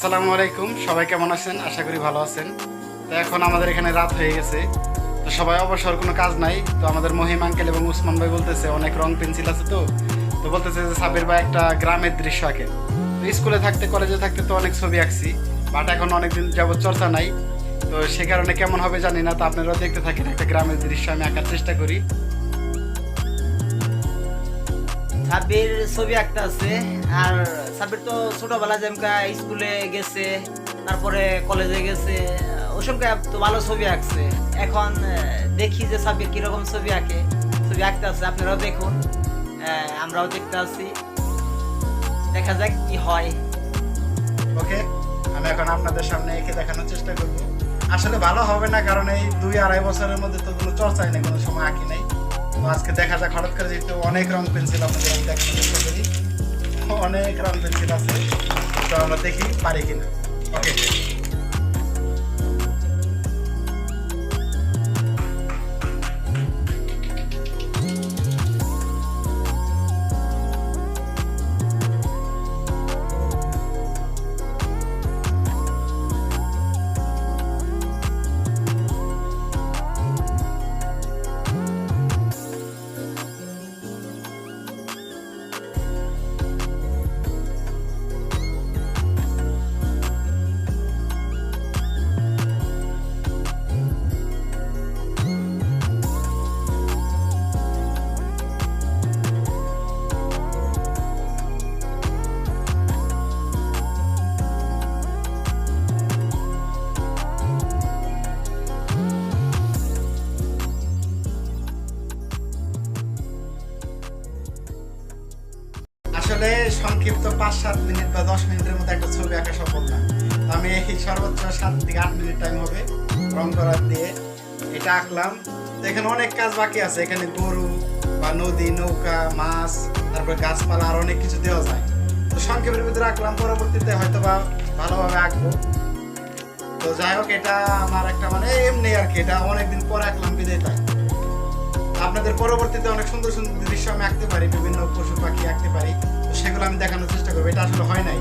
আসসালামু আলাইকুম, সবাই কেমন আছেন? আশা করি ভালো আছেন। তো এখন আমাদের এখানে রাত হয়ে গেছে। তো সবাই অবসর, কোনো কাজ নাই। তো আমাদের মহিম আঙ্কেল এবং উসমান ভাই বলতেছে, অনেক রং পেন্সিল আছে তো। তো বলতেছে যে সাবির ভাই একটা গ্রামের দৃশ্য আঁকে। তো স্কুলে থাকতে, কলেজে থাকতে তো অনেক ছবি আঁকছি, বাট এখন অনেকদিন যাবত চর্চা নাই। তো সে কারণে কেমন হবে জানি না, তো আপনারাও দেখতে থাকেন, একটা গ্রামের দৃশ্য আমি আঁকার চেষ্টা করি। সাব্বির ছবি একটা আছে, আর সাব্বির তো ছোটবেলা যেমকা স্কুলে গেছে, তারপরে কলেজে গেছে ওসবকে তো ভালো ছবি আঁকছে। এখন দেখি যে সাব্বির কীরকম ছবি আঁকে। ছবি আঁকতে আছে, আপনারাও দেখুন আমরাও দেখতে আছি। দেখা যাক কি হয়। ওকে, আমি এখন আপনাদের সামনে এঁকে দেখানোর চেষ্টা করব। আসলে ভালো হবে না, কারণ এই দুই আড়াই বছরের মধ্যে তো কোনো চর্চাই নেই, কোনো সময় আঁকি নাই। আজকে দেখা যাক, হঠাৎ করে যেহেতু অনেক রং পেন্সিল আপনাদের আমি দেখানোর চেষ্টা করি অনেক রং পেন্সিল আছে, তো আমরা দেখি পারি কিনা। ওকে আসলে সংক্ষিপ্ত পাঁচ সাত মিনিট বা দশ মিনিটের মধ্যে একটা ছবি আঁকা সফল না। আমি সর্বোচ্চ সাত থেকে আট মিনিট টাইম হবে রং করার দিয়ে। এটা আঁকলাম। এখানে অনেক কাজ বাকি আছে। এখানে গরু বা নদী, নৌকা, মাছ, তারপরে গাছপালা আর অনেক কিছু দেওয়া যায়। তো সংক্ষেপের ভিতরে আঁকলাম। পরবর্তীতে হয়তো বা ভালোভাবে আঁকবো। তো যাই হোক, এটা আমার একটা মানে এমনি আর কি। এটা অনেকদিন পরে আঁকলাম বিদায় তাই আপনাদের পরবর্তীতে অনেক সুন্দর সুন্দর দৃশ্য আমি আঁকতে পারি বিভিন্ন পশু পাখি আঁকতে পারি। তো সেগুলো আমি দেখানোর চেষ্টা করব। এটা আসলে হয় নাই।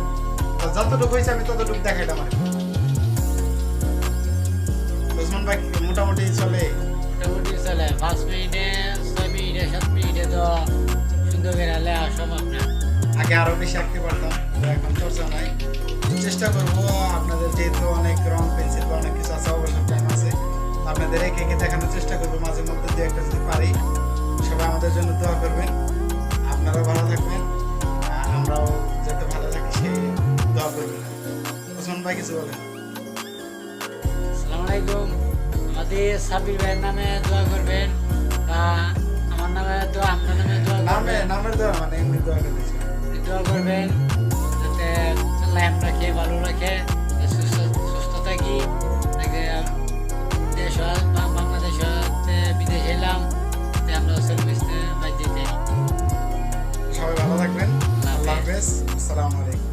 তো যতটুকু হয়েছে আমি ততটুকু দেখাইলাম আর। ওসমান ভাই মোটামুটি চলে? মোটামুটি চলে। পাঁচ মিনিটে ছয় মিনিটে সাত মিনিটে তো সুন্দর করে লেয়া সম্ভব না। আগে আরও বেশি আঁকতে পারতাম তো এখন চর্চা নাই। চেষ্টা করব আপনাদের যেহেতু অনেক রং পেন্সিল বা অনেক কিছু আছে অবসর টাইম আছে আপনাদের একে একে দেখানোর চেষ্টা করব। মাঝে মধ্যে দু একটা আমাদের জন্য দোয়া করবেন। আপনারাও ভালো থাকবেন। আর আমরাও যাতে ভালো থাকি সে দোয়া করবেন। ওসমান ভাই কিছু বলেন? আলাইকুম আমাদের সাবির ভাইয়ের নামে দোয়া করবেন। আমার নামে দোয়া আপনার নামে দোয়া নামে নামের দোয়া মানে এমনি দোয়া করবেন। দোয়া করবেন যাতে আল্লাহ খেয়ে ভালো রাখে। আসসালামু আলাইকুম